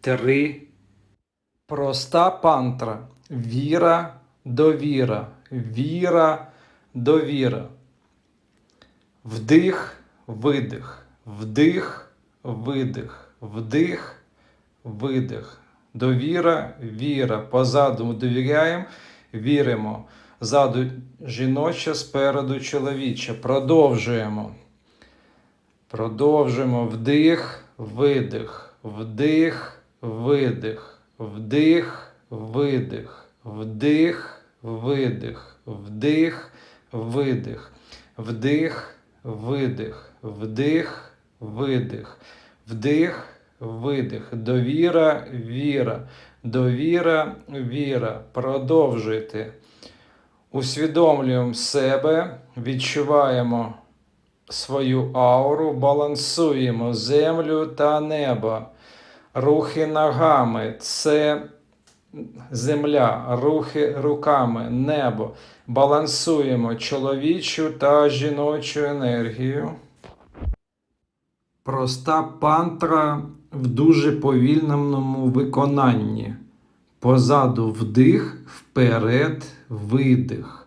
три. Проста пантра. Віра, довіра. Віра, довіра. Вдих, видих. Вдих, видих. Вдих, видих. Довіра, віра. Позаду довіряємо, віримо. Ззаду жіноче, спереду чоловіче. Продовжуємо. Продовжуємо вдих, видих, вдих, видих, вдих, видих, вдих, видих, вдих, видих, вдих, видих, вдих, видих, вдих, видих, довіра, віра, довіра, віра. Продовжуйте. Усвідомлюємо себе, відчуваємо свою ауру, балансуємо землю та небо. Рухи ногами це земля, рухи руками, небо. Балансуємо чоловічу та жіночу енергію. Проста пантра в дуже повільному виконанні. Позаду вдих, вперед видих.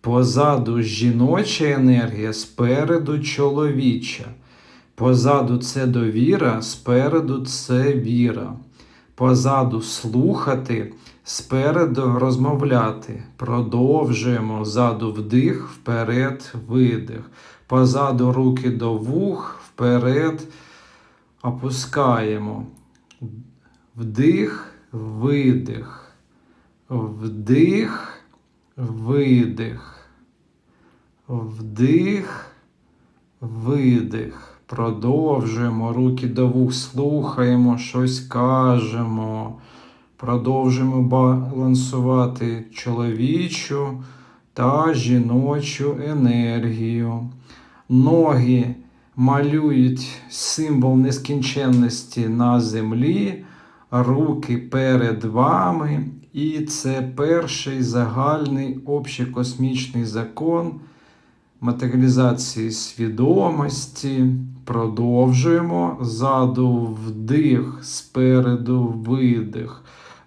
Позаду жіноча енергія, спереду чоловіча. Позаду це довіра, спереду це віра. Позаду слухати, спереду розмовляти. Продовжуємо ззаду вдих, вперед видих. Позаду руки до вух, вперед опускаємо. Вдих, видих. Вдих, видих. Вдих, видих. Продовжуємо руки до вух, слухаємо, щось кажемо. Продовжуємо балансувати чоловічу та жіночу енергію. Ноги малюють символ нескінченності на землі, руки перед вами. І це перший загальний общокосмічний закон матеріалізації свідомості. Продовжуємо. Ззаду вдих, спереду видих.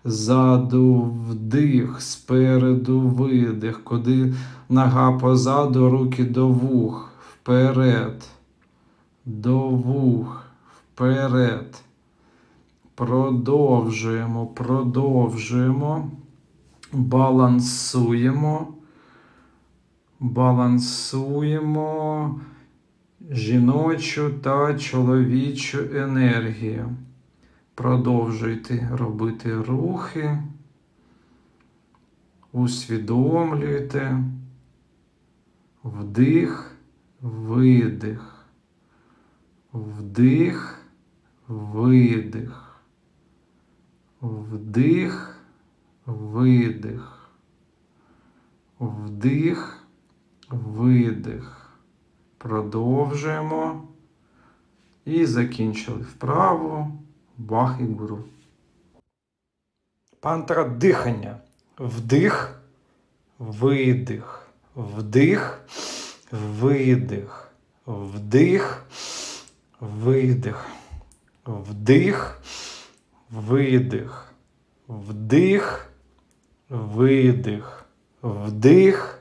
Ззаду вдих, спереду видих. Куди нога позаду, руки до вух. Вперед. До вух. Вперед. Продовжуємо, продовжуємо. Балансуємо. Балансуємо жіночу та чоловічу енергію. Продовжуйте робити рухи. Усвідомлюйте. Вдих, видих. Вдих, видих. Вдих, видих. Вдих, видих. Продовжуємо. І закінчили вправо. Бах і гуру. Пантра дихання. Вдих, видих. Вдих, видих. Вдих, видих. Вдих, видих. Вдих, видих. Вдих,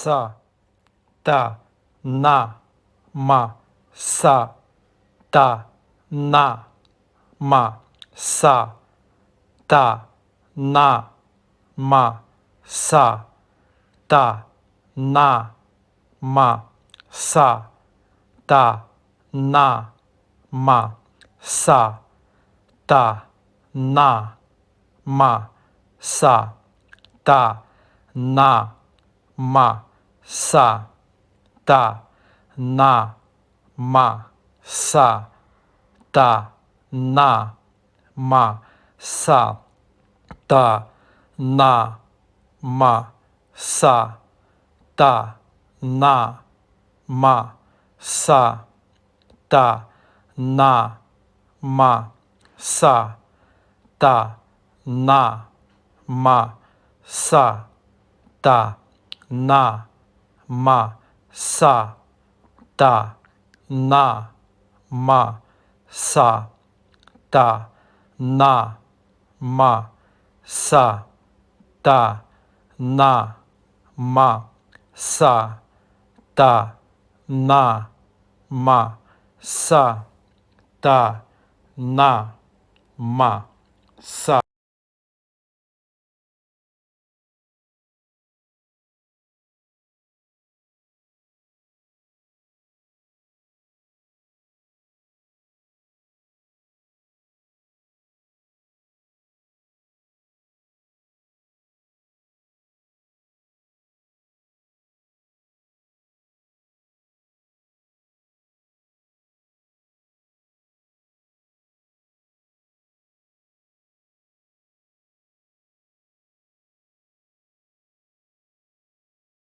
Са, та, на, ма, са, та, на, ма, са, та, на, ма, са, та, на, ма, са, та, на, ма, са, та, на, ма, са, та, на, ма, са, та, на, ма, са, та, на, ма, са, та, на, ма, са, та, на, ма, са, та, на, ма, са, та, на, ма, са, та, на, ма, са, та, на, ма, са, та, на, ма, са, та, на, ма, са, та, на, ма, са, та, на, ма, са,